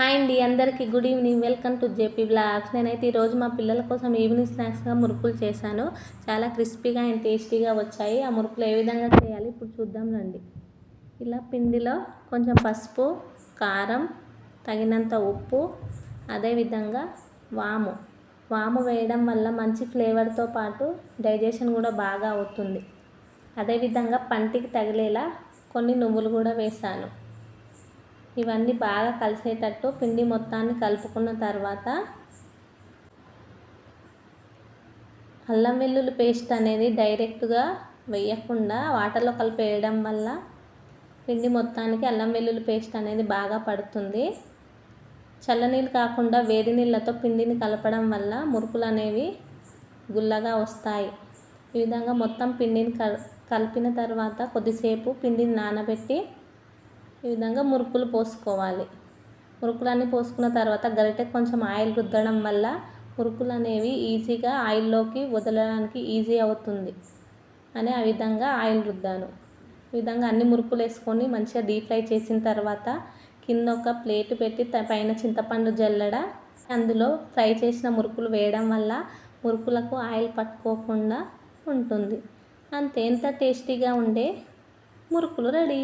Hi అండి అందరికీ good evening. Welcome to JP blogs నేనైతే ఈరోజు మా పిల్లల కోసం ఈవినింగ్ స్నాక్స్గా మురుకులు చేశాను. చాలా క్రిస్పీగా అండ్ టేస్టీగా వచ్చాయి. ఆ మురుకులు ఏ విధంగా చేయాలి ఇప్పుడు చూద్దాం రండి. ఇలా పిండిలో కొంచెం పసుపు కారం తగినంత ఉప్పు అదేవిధంగా వాము. వాము వేయడం వల్ల మంచి ఫ్లేవర్తో పాటు డైజెషన్ కూడా బాగా అవుతుంది. అదేవిధంగా పంటికి తగిలేలా కొన్ని నువ్వులు కూడా వేసాను ఇవన్నీ బాగా కలిసేటట్టు పిండి మొత్తాన్ని కలుపుకున్న తర్వాత అల్లం వెల్లుల్లి పేస్ట్ అనేది డైరెక్ట్గా వేయకుండా వాటర్లో కలిపి వేయడం వల్ల పిండి మొత్తానికి అల్లం వెల్లుల్లి పేస్ట్ అనేది బాగా పడుతుంది. చల్లనీళ్ళు కాకుండా వేడి నీళ్ళతో పిండిని కలపడం వల్ల మురుకులు అనేవి గుల్లగా వస్తాయి. ఈ విధంగా మొత్తం పిండిని కలిపిన తర్వాత కొద్దిసేపు పిండిని నానబెట్టి ఈ విధంగా మురుకులు పోసుకోవాలి. మురుకులన్నీ పోసుకున్న తర్వాత గరిటె కొంచెం ఆయిల్ రుద్దడం వల్ల మురుకులు అనేవి ఈజీగా ఆయిల్లోకి వదలడానికి ఈజీ అవుతుంది అని ఆ విధంగా ఆయిల్ రుద్దాను. ఈ విధంగా అన్ని మురుకులు వేసుకొని మంచిగా డీప్ ఫ్రై చేసిన తర్వాత కింద ఒక ప్లేట్ పెట్టి పైన చింతపండు జల్లడ అందులో ఫ్రై చేసిన మురుకులు వేయడం వల్ల మురుకులకు ఆయిల్ పట్టుకోకుండా ఉంటుంది. అంతే ఎంత టేస్టీగా ఉండే మురుకులు రెడీ.